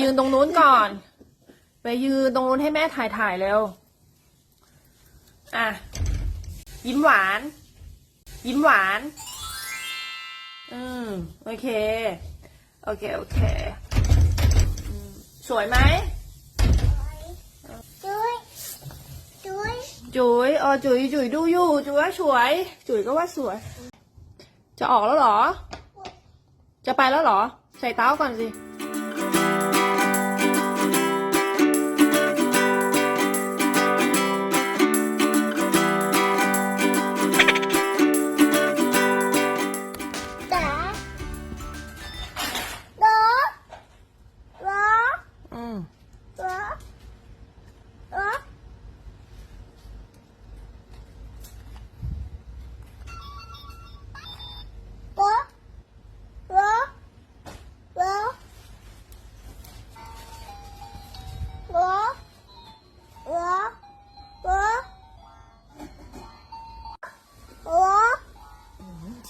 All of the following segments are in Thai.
ยืนตรงนู้นก่อน ไปยืนตรงนู้นให้แม่ถ่ายถ่ายเร็ว อะ ยิ้มหวาน ยิ้มหวาน อืม โอเค โอเค โอเคอืมสวยไหมจุ้ยจุ้ยจุ๋ยเออจุ๋ยจุ๋ยดูอยู่จุ๋ยว่าสวย จุ๋ยก็ว่าสวย จะออกแล้วเหรอ จะไปแล้วเหรอ ใส่เต้าก่อนสิ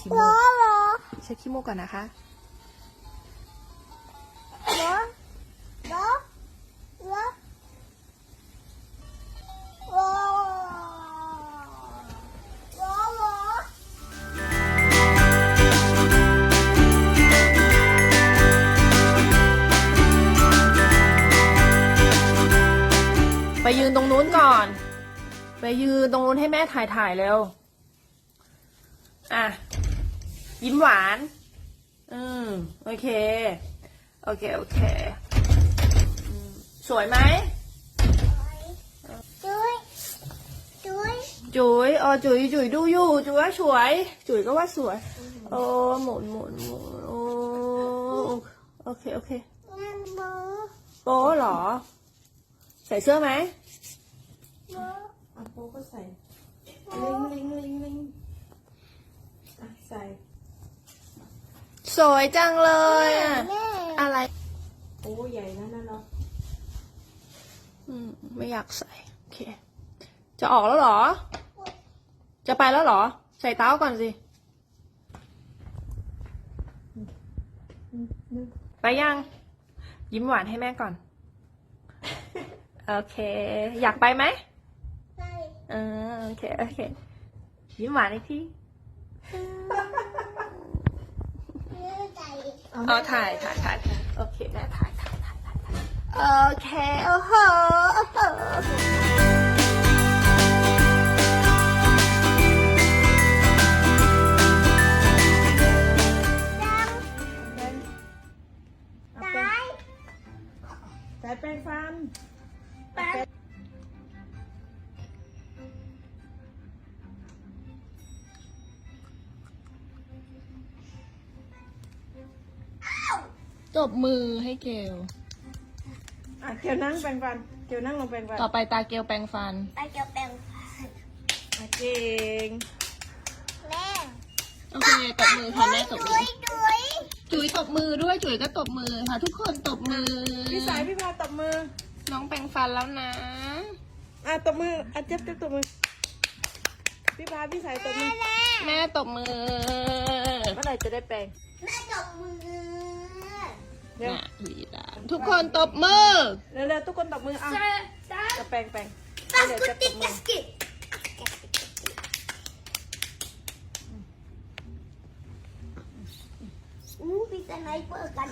ขี้โดมูกโดเช็คขี้มูกก่อนนะคะ Đó. Đó. Đó. Đó. Đó. Đó. ไปยืนตรงนู้นก่อน ไปยืนตรงนู้นให้แม่ถ่ายถ่ายเร็ว อะ ยิ้มหวาน อืม โอเค โอเค โอเคอืมสวยไหม Chuối. Chuối. จุ๋ยเออจุ๋ยจุ๋ยดูอยู่ จุ๋ยว่าสวย จุ๋ยก็ว่าสวย โอ้หมุนหมุนหมุนโอ้โอเค โอเค Ăn bơ. โป๊เหรอ ใส่เสื้อไหม Bơ. อะโป๊ก็ใส่ ลิงลิงลิงลิงอะใส่ส วยจังเลยอะ Mẹ. อะไร โอ้ใหญ่นั่นนะเนาะอืมไม่อยากใส่ โอเค จะออกแล้วเหรอ จะไปแล้วเหรอ ใส่เต้าก่อนสิ ไปยัง ยิ้มหวานให้แม่ก่อน โอเค อยากไปไหม Đây. เออโอเค โอเค ยิ้มหวานอีกที Như đây. เอาถ่ายถ่ายถ่ายโอเคแม่ถ่ายถ่ายถ่ายถ่ายถ่ายโอเคโอ้โหโอ้โห Đây. แต่แปรงฟัน Đây. จบมือให้เกล อะเกียวนั่งแปรงฟัน เกียวนั่งลงแปรงฟันต่อไปตาเกลแปรงฟัน Đây cho bạn. อะเก่ง Nè. โอเคตบมือค่ะแม่ตบมือ Chuối. Chuối. จุ๋ยตบมือด้วยจุ๋ยก็ตบมือค่ะ ทุกคนตบมือ พี่สายพี่พาตบมือ น้องแปรงฟันแล้วนะ อะตบมือ อะเจ็บเจ็บตบมือ พี่พาพี่สายตบมือ Nè. แม่ตบมือ เมื่อไหร่จะได้แปรง Mẹ chồng mưa. เร็วน่ะลีลาทุกคนตบมือ เร็วๆทุกคนตบมืออะ Sa. จะแปรงแปรง Bác เดี๋ยว cứ จะต tích บมือ cái kì. Ú, bị ta này vợ cắn.